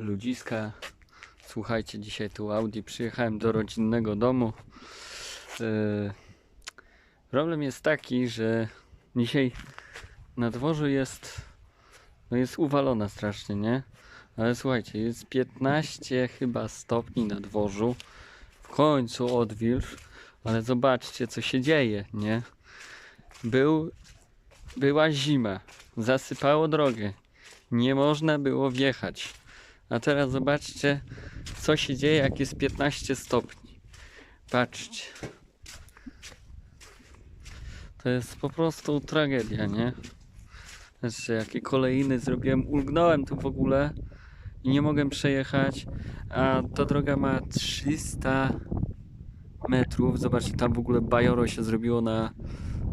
Siemaneczka. Słuchajcie, dzisiaj tu Audi przyjechałem do rodzinnego domu. Yy, problem jest taki, że dzisiaj na dworzu jest no jest uwalona strasznie, nie? Ale słuchajcie, jest 15 chyba stopni na dworzu. W końcu odwilż, ale zobaczcie co się dzieje, nie? Był, była zima, zasypało drogę. Nie można było wjechać. A teraz zobaczcie, co się dzieje, jak jest 15 stopni. Patrzcie. To jest po prostu tragedia, nie? Zobaczcie, jakie kolejny zrobiłem. Ulgnąłem tu w ogóle i nie mogłem przejechać. A ta droga ma 300 metrów. Zobaczcie, tam w ogóle bajoro się zrobiło na,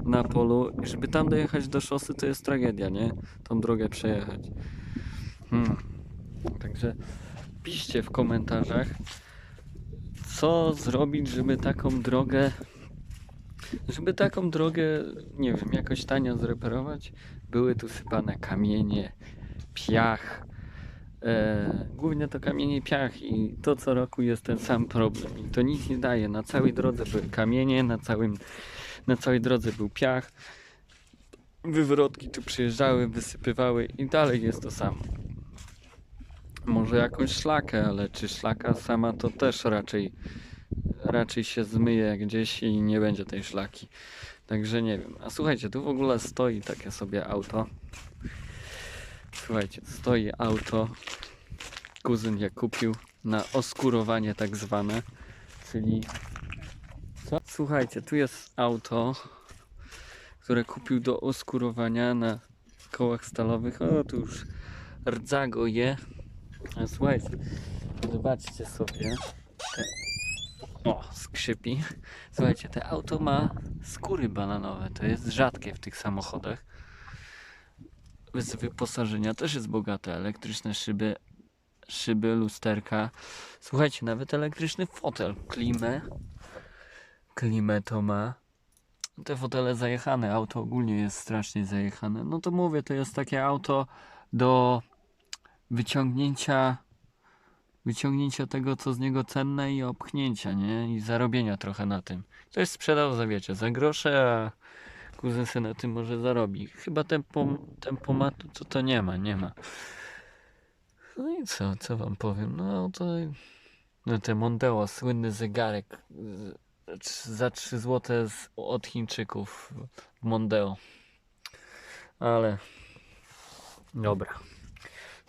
na polu. I żeby tam dojechać do szosy, to jest tragedia, nie? Tą drogę przejechać. Hmm. Także piszcie w komentarzach, co zrobić, żeby taką drogę, żeby taką drogę, nie wiem, jakoś tanio zreperować. Były tu sypane kamienie, piach. E, głównie to kamienie piach i to co roku jest ten sam problem i to nic nie daje. Na całej drodze były kamienie, na, całym, na całej drodze był piach. Wywrotki tu przyjeżdżały, wysypywały i dalej jest to samo. Może jakąś szlakę, ale czy szlaka sama to też raczej raczej się zmyje gdzieś i nie będzie tej szlaki. Także nie wiem. A słuchajcie, tu w ogóle stoi takie sobie auto. Słuchajcie, stoi auto. Kuzyn je kupił na oskurowanie tak zwane, czyli co? Słuchajcie, tu jest auto, które kupił do oskurowania na kołach stalowych. O, tu już rdzago je. A słuchajcie, zobaczcie sobie. Te... O, skrzypi. Słuchajcie, te auto ma skóry bananowe. To jest rzadkie w tych samochodach. Z wyposażenia też jest bogate. Elektryczne szyby, szyby, lusterka. Słuchajcie, nawet elektryczny fotel. Klimę. Klimę to ma. Te fotele zajechane. Auto ogólnie jest strasznie zajechane. No to mówię, to jest takie auto do wyciągnięcia wyciągnięcia tego, co z niego cenne i opchnięcia, nie? I zarobienia trochę na tym. Ktoś sprzedał za wiecie, za grosze, a kuzyn se na tym może zarobi. Chyba tempo, tempomatu to to nie ma, nie ma. No i co, co wam powiem? No to no te Mondeo, słynny zegarek za 3 zł od Chińczyków w Mondeo. Ale dobra.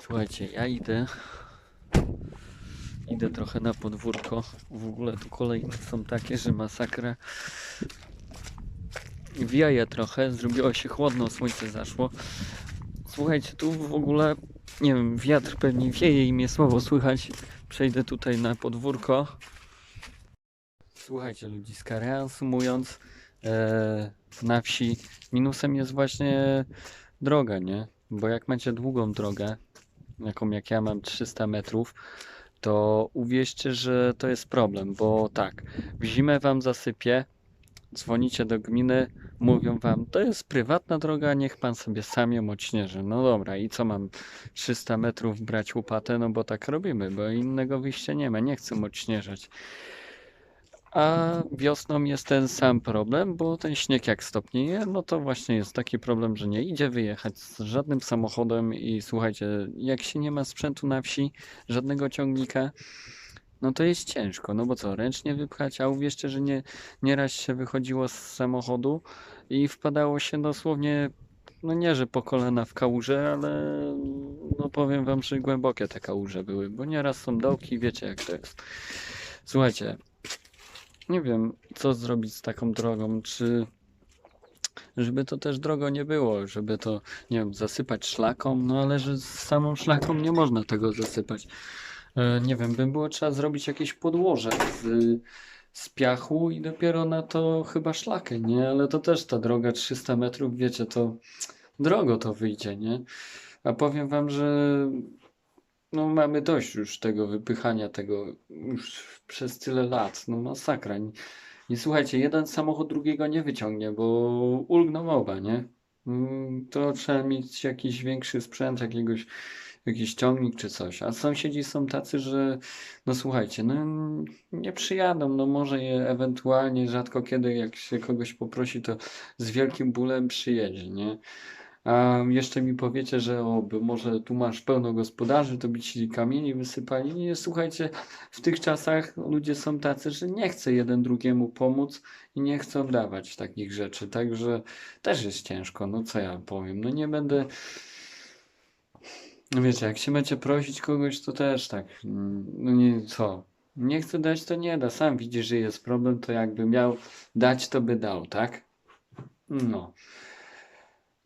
Słuchajcie, ja idę. Idę trochę na podwórko. W ogóle tu kolejne są takie, że masakra. Wieje trochę, zrobiło się chłodno, słońce zaszło. Słuchajcie, tu w ogóle, nie wiem, wiatr pewnie wieje i mnie słabo słychać. Przejdę tutaj na podwórko. Słuchajcie, ludziska, reasumując, e, na wsi minusem jest właśnie droga, nie? Bo jak macie długą drogę, jaką jak ja mam 300 metrów, to uwierzcie, że to jest problem, bo tak, w zimę wam zasypie, dzwonicie do gminy, mówią wam, to jest prywatna droga, niech pan sobie sam ją odśnieży. No dobra, i co mam 300 metrów brać łopatę, no bo tak robimy, bo innego wyjścia nie ma, nie chcę odśnieżać. A wiosną jest ten sam problem, bo ten śnieg jak stopnieje, no to właśnie jest taki problem, że nie idzie wyjechać z żadnym samochodem i słuchajcie, jak się nie ma sprzętu na wsi, żadnego ciągnika, no to jest ciężko, no bo co, ręcznie wypchać, a uwierzcie, że nie, nieraz się wychodziło z samochodu i wpadało się dosłownie, no nie, że po kolana w kałuże, ale no powiem wam, że głębokie te kałuże były, bo nieraz są dołki, wiecie jak to jest. Słuchajcie, nie wiem, co zrobić z taką drogą, czy żeby to też drogo nie było, żeby to, nie wiem, zasypać szlaką, no ale że z samą szlaką nie można tego zasypać. E, nie wiem, by było trzeba zrobić jakieś podłoże z, z piachu i dopiero na to chyba szlakę, nie? Ale to też ta droga 300 metrów, wiecie, to drogo to wyjdzie, nie? A powiem wam, że no mamy dość już tego wypychania tego już przez tyle lat. No masakra. I, i słuchajcie, jeden samochód drugiego nie wyciągnie, bo ulgną oba, nie? Mm, To trzeba mieć jakiś większy sprzęt, jakiegoś, jakiś ciągnik czy coś. A sąsiedzi są tacy, że no słuchajcie, no nie przyjadą, no może je ewentualnie rzadko kiedy, jak się kogoś poprosi, to z wielkim bólem przyjedzie, nie? A jeszcze mi powiecie, że o, może tu masz pełno gospodarzy, to by ci kamieni wysypali. Nie, słuchajcie, w tych czasach ludzie są tacy, że nie chce jeden drugiemu pomóc i nie chcą dawać takich rzeczy. Także też jest ciężko, no co ja powiem. No nie będę. Wiecie, jak się będzie prosić kogoś, to też tak. mm, No nie, co? Nie chce dać, to nie da. Sam widzi, że jest problem, to jakby miał dać, to by dał, tak? No.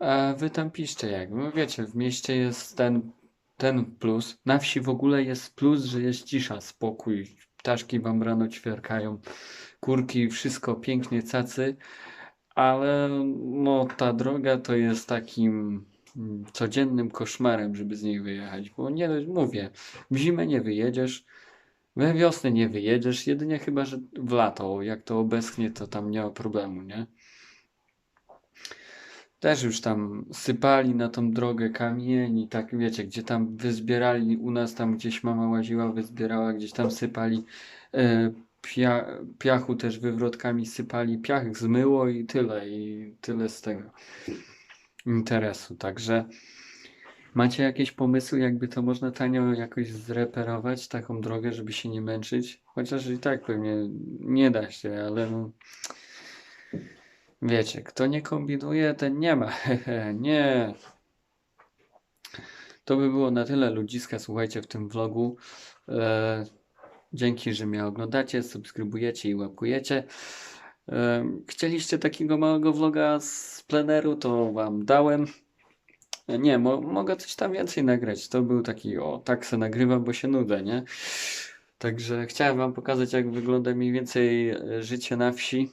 A wy tam piszcie jak. No wiecie, w mieście jest ten, ten plus. Na wsi w ogóle jest plus, że jest cisza, spokój. Ptaszki wam rano ćwierkają, kurki, wszystko pięknie cacy. Ale no ta droga to jest takim mm, codziennym koszmarem, żeby z niej wyjechać. Bo nie mówię, w zimę nie wyjedziesz, we wiosnę nie wyjedziesz, jedynie chyba, że w lato, jak to obeschnie, to tam nie ma problemu, nie? Też już tam sypali na tą drogę kamieni, tak wiecie, gdzie tam wyzbierali, u nas tam gdzieś mama łaziła, wyzbierała, gdzieś tam sypali e, pia, piachu też wywrotkami sypali, piach zmyło i tyle, i tyle z tego interesu. Także macie jakieś pomysły, jakby to można tanio jakoś zreperować, taką drogę, żeby się nie męczyć? Chociaż i tak pewnie nie da się, ale no... Wiecie, kto nie kombinuje, ten nie ma. Nie. To by było na tyle ludziska, słuchajcie, w tym vlogu. E, dzięki, że mnie oglądacie, subskrybujecie i łapkujecie. E, chcieliście takiego małego vloga z pleneru, to wam dałem. E, Nie, mo mogę coś tam więcej nagrać. To był taki, o, tak se nagrywam, bo się nudzę, nie? Także chciałem wam pokazać, jak wygląda mniej więcej e, życie na wsi.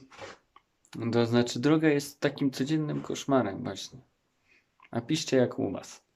To znaczy, droga jest takim codziennym koszmarem, właśnie. A piszcie jak u was.